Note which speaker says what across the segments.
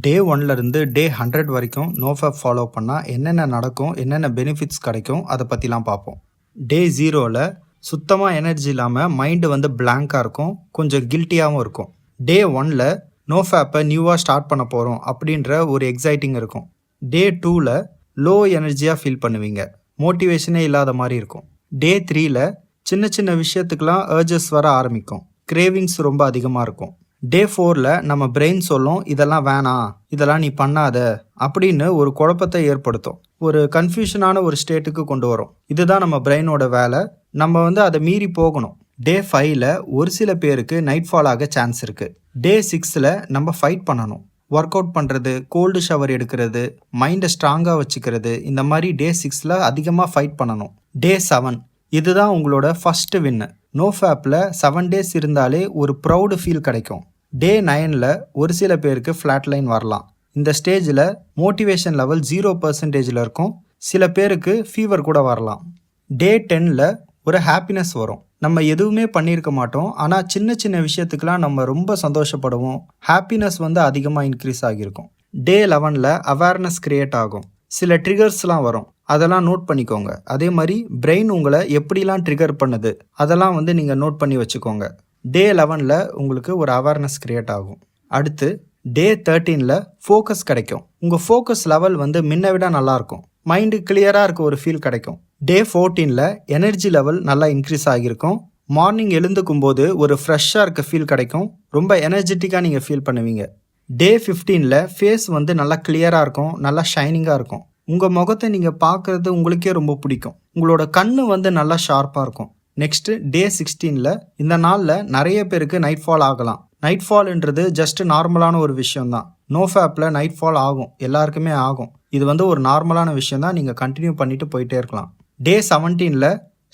Speaker 1: டே ஒன்லேருந்து day hundred வரைக்கும் NoFap follow பண்ணால் என்னென்ன நடக்கும் என்னென்ன பெனிஃபிட்ஸ் கிடைக்கும் அதை பற்றிலாம் பார்ப்போம் டே ஜீரோவில் சுத்தமாக எனர்ஜி இல்லாமல் மைண்டு வந்து பிளாங்காக இருக்கும் கொஞ்சம் கில்ட்டியாகவும் இருக்கும். டே ஒனில் நோஃபேப்பை நியூவாக ஸ்டார்ட் பண்ண போகிறோம் அப்படின்ற ஒரு எக்ஸைட்டிங் இருக்கும். டே டூவில் லோ எனர்ஜியாக ஃபீல் பண்ணுவீங்க. மோட்டிவேஷனே இல்லாத மாதிரி இருக்கும். டே த்ரீல சின்ன சின்ன விஷயத்துக்கெலாம் அர்ஜஸ் வர ஆரம்பிக்கும். கிரேவிங்ஸ் ரொம்ப அதிகமாக இருக்கும். டே ஃபோரில் நம்ம பிரெயின் சொல்லும் இதெல்லாம் வேணாம் இதெல்லாம் நீ பண்ணாத அப்படின்னு ஒரு குழப்பத்தை ஏற்படுத்தும். ஒரு கன்ஃபியூஷனான ஒரு ஸ்டேட்டுக்கு கொண்டு வரும். இதுதான் நம்ம பிரெயினோட வேலை. நம்ம வந்து அதை மீறி போகணும். டே ஃபைவ்ல ஒரு சில பேருக்கு நைட் ஃபால் ஆக சான்ஸ் இருக்குது டே சிக்ஸில் நம்ம ஃபைட் பண்ணணும். ஒர்க் அவுட் பண்ணுறது கோல்டு ஷவர் எடுக்கிறது மைண்டை ஸ்ட்ராங்காக வச்சுக்கிறது இந்த மாதிரி டே சிக்ஸில் அதிகமாக ஃபைட் பண்ணணும். டே செவன் இதுதான் உங்களோட ஃபஸ்ட்டு வின்னு நோ ஃபேப்பில் செவன் டேஸ் இருந்தாலே ஒரு ப்ரௌடு ஃபீல் கிடைக்கும். டே நைனில் ஒரு சில பேருக்கு ஃப்ளாட் லைன் வரலாம். இந்த ஸ்டேஜில் மோட்டிவேஷன் லெவல் ஜீரோ பர்சன்டேஜில் இருக்கும். சில பேருக்கு ஃபீவர் கூட வரலாம். டே டென்னில் ஒரு ஹாப்பினஸ் வரும். நம்ம எதுவுமே பண்ணியிருக்க மாட்டோம். ஆனால் சின்ன சின்ன விஷயத்துக்கெலாம் நம்ம ரொம்ப சந்தோஷப்படுவோம். ஹாப்பினஸ் வந்து அதிகமாக இன்க்ரீஸ் ஆகியிருக்கும். டே லெவனில் அவேர்னஸ் கிரியேட் ஆகும். சில ட்ரிகர்ஸ்லாம் வரும். அதெல்லாம் நோட் பண்ணிக்கோங்க. அதே மாதிரி பிரெயின் உங்களை எப்படிலாம் ட்ரிகர் பண்ணுது அதெல்லாம் வந்து நீங்கள் நோட் பண்ணி வச்சுக்கோங்க. டே லெவனில் உங்களுக்கு ஒரு அவேர்னஸ் க்ரியேட் ஆகும். அடுத்து டே தேர்ட்டீனில் ஃபோக்கஸ் கிடைக்கும். உங்கள் ஃபோக்கஸ் லெவல் வந்து முன்ன விட நல்லாயிருக்கும் மைண்டு கிளியராக இருக்க ஒரு ஃபீல் கிடைக்கும். டே ஃபோர்டீனில் எனர்ஜி லெவல் நல்லா இன்க்ரீஸ் ஆகியிருக்கும். மார்னிங் எழுந்துக்கும் போது ஒரு ஃப்ரெஷ்ஷாக இருக்க ஃபீல் கிடைக்கும். ரொம்ப எனர்ஜெட்டிக்காக நீங்கள் ஃபீல் பண்ணுவீங்க. டே ஃபிஃப்டீனில் ஃபேஸ் வந்து நல்லா கிளியராக இருக்கும். நல்லா ஷைனிங்காக இருக்கும். உங்கள் முகத்தை நீங்கள் பார்க்குறது உங்களுக்கே ரொம்ப பிடிக்கும். உங்களோட கண்ணு வந்து நல்லா ஷார்ப்பாக இருக்கும். நெக்ஸ்ட்டு டே சிக்ஸ்டீனில் இந்த நாளில் நிறைய பேருக்கு நைட் ஃபால் ஆகலாம். நைட் ஃபால்ன்றது ஜஸ்ட் நார்மலான ஒரு விஷயம்தான். நோ ஃபேப்பில் நைட் ஃபால் ஆகும். எல்லாருக்குமே ஆகும். இது வந்து ஒரு நார்மலான விஷயம் தான் நீங்கள் கண்டினியூ பண்ணிட்டு போயிட்டே இருக்கலாம். டே செவன்டீனில்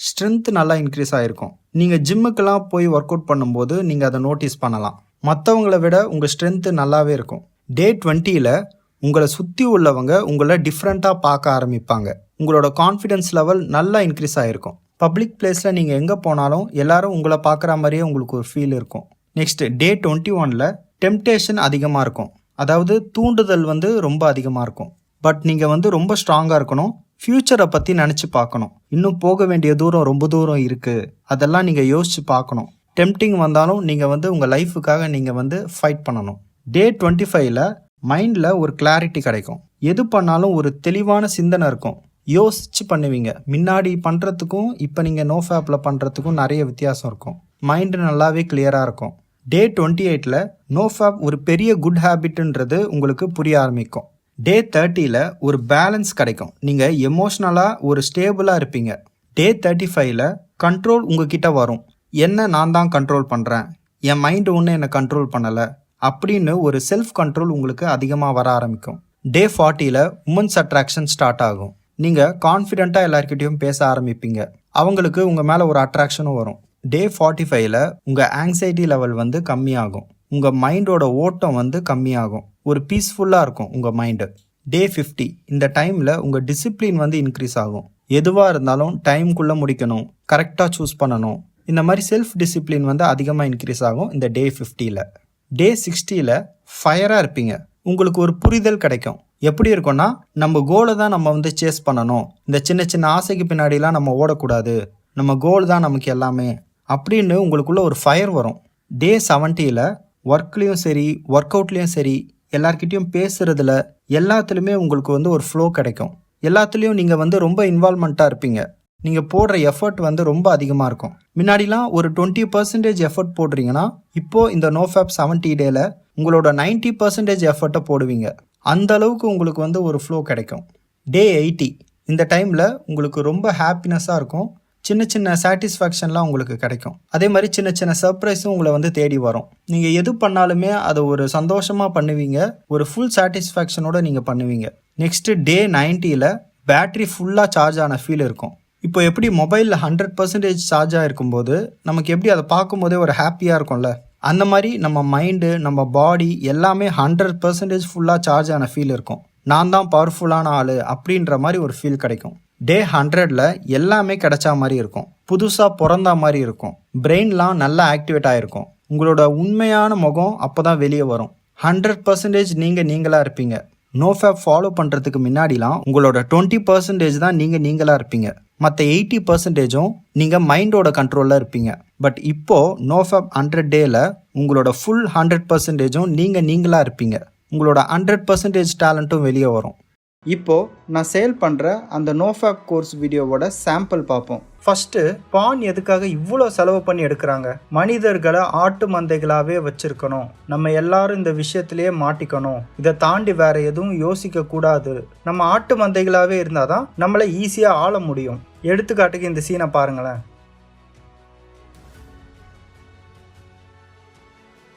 Speaker 1: ஸ்ட்ரென்த் நல்லா இன்க்ரீஸ் ஆகிருக்கும் நீங்கள் ஜிம்முக்கெல்லாம் போய் ஒர்க் அவுட் பண்ணும்போது நீங்கள் அதை நோட்டீஸ் பண்ணலாம். மற்றவங்களை விட உங்கள் ஸ்ட்ரென்த்து நல்லாவே இருக்கும். டே டுவெண்ட்டியில் உங்களை சுற்றி உள்ளவங்க உங்களை டிஃப்ரெண்ட்டாக பார்க்க ஆரம்பிப்பாங்க. உங்களோட கான்ஃபிடென்ஸ் லெவல் நல்லா இன்க்ரீஸ் ஆகிருக்கும் பப்ளிக் பிளேஸில் நீங்கள் எங்கே போனாலும் எல்லாரும் உங்களை பார்க்குற மாதிரியே உங்களுக்கு ஒரு ஃபீல் இருக்கும். நெக்ஸ்ட் டே டுவெண்ட்டி ஒனில் டெம்டேஷன் அதிகமாக இருக்கும். அதாவது தூண்டுதல் வந்து ரொம்ப அதிகமாக இருக்கும். பட் நீங்கள் வந்து ரொம்ப ஸ்ட்ராங்காக இருக்கணும். ஃப்யூச்சரை பற்றி நினச்சி பார்க்கணும். இன்னும் போக வேண்டிய தூரம் ரொம்ப தூரம் இருக்குது அதெல்லாம் நீங்கள் யோசித்து பார்க்கணும். டெம்டிங் வந்தாலும் நீங்கள் வந்து உங்கள் லைஃபுக்காக நீங்கள் வந்து ஃபைட் பண்ணணும். டே டுவெண்ட்டி ஃபைவ்ல மைண்டில் ஒரு கிளாரிட்டி கிடைக்கும். எது பண்ணாலும் ஒரு தெளிவான சிந்தனை இருக்கும். யோசிச்சு பண்ணுவீங்க. முன்னாடி பண்ணுறதுக்கும் இப்போ நீங்கள் நோ ஃபேப்பில் பண்ணுறதுக்கும் நிறைய வித்தியாசம் இருக்கும். மைண்டு நல்லாவே கிளியராக இருக்கும். டே டுவெண்ட்டி எயிட்டில் நோ ஃபேப் ஒரு பெரிய குட் ஹேபிட்ன்றது உங்களுக்கு புரிய ஆரம்பிக்கும். டே தேர்ட்டியில் ஒரு பேலன்ஸ் கிடைக்கும். நீங்கள் எமோஷ்னலாக ஒரு ஸ்டேபிளாக இருப்பீங்க. டே தேர்ட்டி ஃபைவ்ல கண்ட்ரோல் உங்ககிட்ட வரும். என்ன நான் தான் கண்ட்ரோல் பண்ணுறேன் என் மைண்டு ஒன்று என்னை கண்ட்ரோல் பண்ணலை. அப்படின்னு ஒரு செல்ஃப் கண்ட்ரோல் உங்களுக்கு அதிகமாக வர ஆரம்பிக்கும். டே ஃபார்ட்டியில் உமன்ஸ் அட்ராக்ஷன் ஸ்டார்ட் ஆகும். நீங்கள் கான்ஃபிடெண்ட்டாக எல்லாருக்கிட்டையும் பேச ஆரம்பிப்பீங்க. அவங்களுக்கு உங்கள் மேலே ஒரு அட்ராக்ஷனும் வரும். டே ஃபார்ட்டி ஃபைவ்ல உங்கள் ஆங்ஸைட்டி லெவல் வந்து கம்மியாகும். உங்கள் மைண்டோட ஓட்டம் வந்து கம்மியாகும். ஒரு பீஸ்ஃபுல்லாக இருக்கும் உங்கள் மைண்டு டே ஃபிஃப்டி இந்த டைமில் உங்கள் டிசிப்ளின் வந்து இன்க்ரீஸ் ஆகும். எதுவாக இருந்தாலும் டைம்குள்ளே முடிக்கணும். கரெக்டாக சூஸ் பண்ணணும். இந்த மாதிரி செல்ஃப் டிசிப்ளின் வந்து அதிகமாக இன்க்ரீஸ் ஆகும் இந்த டே ஃபிஃப்டியில் டே சிக்ஸ்டியில் ஃபயராக இருப்பீங்க. உங்களுக்கு ஒரு புரிதல் கிடைக்கும். எப்படி இருக்கும்னா நம்ம கோலை தான் நம்ம வந்து சேஸ் பண்ணணும். இந்த சின்ன சின்ன ஆசைக்கு பின்னாடிலாம் நம்ம ஓடக்கூடாது. நம்ம கோல் தான் நமக்கு எல்லாமே. அப்படின்னு உங்களுக்குள்ள ஒரு ஃபயர் வரும். டே செவன்ட்டியில் ஒர்க்லேயும் சரி ஒர்க் அவுட்லேயும் சரி எல்லார்கிட்டயும் பேசுகிறதுல எல்லாத்துலேயுமே உங்களுக்கு வந்து ஒரு ஃப்ளோ கிடைக்கும். எல்லாத்துலேயும் நீங்கள் வந்து ரொம்ப இன்வால்மெண்ட்டாக இருப்பீங்க. நீங்கள் போடுற எஃபர்ட் வந்து ரொம்ப அதிகமாக இருக்கும். முன்னாடிலாம் ஒரு டுவெண்ட்டி பர்சன்டேஜ் எஃபர்ட் போடுறீங்கன்னா இப்போது இந்த நோஃபேப் செவன்ட்டி டேல உங்களோட நைன்ட்டி பர்சன்டேஜ் எஃபர்ட்டை போடுவீங்க. அந்த அளவுக்கு உங்களுக்கு வந்து ஒரு ஃப்ளோ கிடைக்கும். டே எயிட்டி இந்த டைமில் உங்களுக்கு ரொம்ப ஹாப்பினஸ்ஸாக இருக்கும். சின்ன சின்ன சாட்டிஸ்ஃபேக்ஷன்லாம் உங்களுக்கு கிடைக்கும். அதே மாதிரி சின்ன சின்ன சர்ப்ரைஸும் உங்களை வந்து தேடி வரும். நீங்கள் எது பண்ணாலுமே அதை ஒரு சந்தோஷமாக பண்ணுவீங்க. ஒரு ஃபுல் சாட்டிஸ்ஃபேக்ஷனோடு நீங்கள் பண்ணுவீங்க. நெக்ஸ்ட்டு டே நைன்ட்டியில் பேட்ரி ஃபுல்லாக சார்ஜ் ஆன ஃபீல் இருக்கும். இப்போ எப்படி மொபைலில் ஹண்ட்ரட் பர்சன்டேஜ் சார்ஜாக இருக்கும்போது நமக்கு எப்படி அதை பார்க்கும்போதே ஒரு ஹாப்பியாக இருக்கும்ல? அந்த மாதிரி நம்ம மைண்டு நம்ம பாடி எல்லாமே ஹண்ட்ரட் பர்சன்டேஜ் ஃபுல்லாக சார்ஜ் ஆன ஃபீல் இருக்கும். நான் தான் பவர்ஃபுல்லான ஆள் அப்படின்ற மாதிரி ஒரு ஃபீல் கிடைக்கும். டே ஹண்ட்ரடில் எல்லாமே கிடைச்சா மாதிரி இருக்கும். புதுசாக பிறந்தா மாதிரி இருக்கும். பிரெயின்லாம் நல்லா ஆக்டிவேட் ஆகிருக்கும் உங்களோட உண்மையான முகம் அப்போ தான் வெளியே வரும். ஹண்ட்ரட் பர்சன்டேஜ் நீங்கள் நீங்களாக இருப்பீங்க. நோ ஃபேப் ஃபாலோ பண்ணுறதுக்கு முன்னாடிலாம் உங்களோட டுவெண்ட்டி பர்சன்டேஜ் தான் நீங்கள் நீங்களாக இருப்பீங்க. மற்ற எயிட்டி பர்சன்டேஜும் நீங்கள் மைண்டோட கண்ட்ரோலில் இருப்பீங்க. பட் இப்போது நோஃபேப் ஹண்ட்ரட் டேயில் உங்களோட ஃபுல் ஹண்ட்ரட் பர்சன்டேஜும் நீங்கள் நீங்களாக இருப்பீங்க. உங்களோட ஹண்ட்ரட் பர்சன்டேஜ் டேலண்ட்டும் வெளியே வரும். இப்போது நான் சேல் பண்ணுற அந்த நோஃபேப் கோர்ஸ் வீடியோவோட சாம்பிள் பார்ப்போம். ஃபஸ்ட்டு பான் எதுக்காக இவ்வளோ செலவு பண்ணி எடுக்கிறாங்க? மனிதர்களை ஆட்டு மந்தைகளாகவே வச்சிருக்கணும். நம்ம எல்லாரும் இந்த விஷயத்திலேயே மாட்டிக்கணும். இதை தாண்டி வேற எதுவும் யோசிக்க கூடாது. நம்ம ஆட்டு மந்தைகளாகவே இருந்தால் தான் நம்மளை ஈஸியாக ஆள முடியும். எடுத்துக்காட்டுக்கு இந்த சீனை பாருங்களேன்.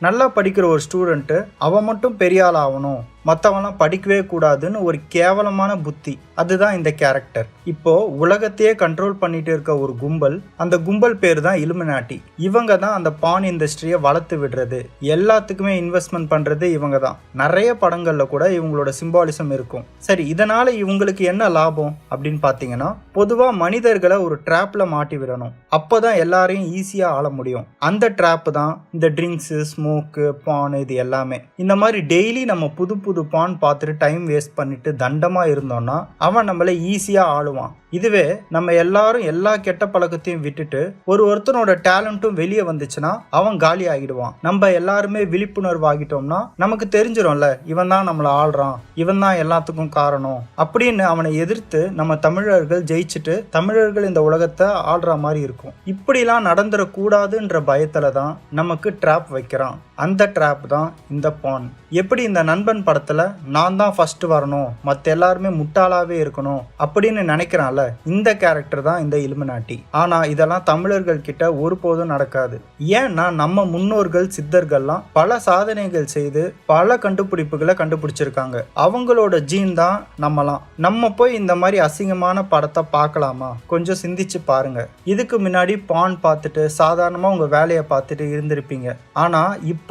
Speaker 1: நல்லா படிக்கிற ஒரு ஸ்டூடெண்ட்டு அவன் மட்டும் பெரிய ஆள் ஆகணும். மற்றவன்லாம் படிக்கவே கூடாதுன்னு ஒரு கேவலமான புத்தி. அதுதான் இந்த கேரக்டர் இப்போ உலகத்தையே கண்ட்ரோல் பண்ணிட்டு இருக்க ஒரு கும்பல் அந்த கும்பல் பேர் தான் இலுமினாட்டி இவங்க தான் அந்த பான் இண்டஸ்ட்ரியை வளர்த்து விடுறது. எல்லாத்துக்குமே இன்வெஸ்ட்மெண்ட் பண்றது இவங்க தான். நிறைய படங்கள்ல கூட இவங்களோட சிம்பாலிசம் இருக்கும். சரி இதனால இவங்களுக்கு என்ன லாபம்? அப்படின்னு பார்த்தீங்கன்னா பொதுவா மனிதர்களை ஒரு ட்ராப்ல மாட்டி விடணும். அப்போதான் எல்லாரையும் ஈஸியா ஆள முடியும். அந்த ட்ராப் தான் இந்த ட்ரிங்க்ஸு ஸ்மோக்கு பான் இது எல்லாமே. இந்த மாதிரி டெய்லி நம்ம புது புது பான் பார்த்துட்டு டைம் வேஸ்ட் பண்ணிட்டு தண்டமா இருந்தோம்னா அவன் நம்மளை ஈஸியா ஆளுவான். இதுவே நம்ம எல்லாரும் எல்லா கெட்ட பழக்கத்தையும் விட்டுட்டு ஒரு ஒருத்தனோட டேலண்ட்டும் வெளியே வந்துச்சுன்னா அவன் காலி ஆகிடுவான். நம்ம எல்லாருமே விழிப்புணர்வு ஆகிட்டோம்னா நமக்கு தெரிஞ்சிடும்ல இவன் தான் நம்மளை ஆள்றான் இவன் தான் எல்லாத்துக்கும் காரணம் அப்படின்னு அவனை எதிர்த்து நம்ம தமிழர்கள் ஜெயிச்சுட்டு தமிழர்கள் இந்த உலகத்தை ஆள்ற மாதிரி இருக்கும். இப்படிலாம் நடந்துடக்கூடாதுன்ற பயத்துல தான் நமக்கு ட்ராப் வைக்கிறான். அந்த ட்ராப் தான் இந்த பான் எப்படி இந்த நண்பன் படத்தில் நான் தான் ஃபர்ஸ்ட் வரணும் மற்ற எல்லாருமே முட்டாளாவே இருக்கணும் அப்படின்னு நினைக்கிறான்ல இந்த கேரக்டர் தான் இந்த இலுமினாட்டி. ஆனால் இதெல்லாம் தமிழர்கள் கிட்ட ஒருபோதும் நடக்காது. ஏன்னா நம்ம முன்னோர்கள் சித்தர்கள்லாம் பல சாதனைகள் செய்து பல கண்டுபிடிப்புகளை கண்டுபிடிச்சிருக்காங்க. அவங்களோட ஜீன் தான் நம்மலாம். நம்ம போய் இந்த மாதிரி அசிங்கமான படத்தை பார்க்கலாமா? கொஞ்சம் சிந்திச்சு பாருங்க. இதுக்கு முன்னாடி பான் பார்த்துட்டு சாதாரணமாக உங்கள் வேலையை பார்த்துட்டு இருந்திருப்பீங்க. ஆனால் இப்போ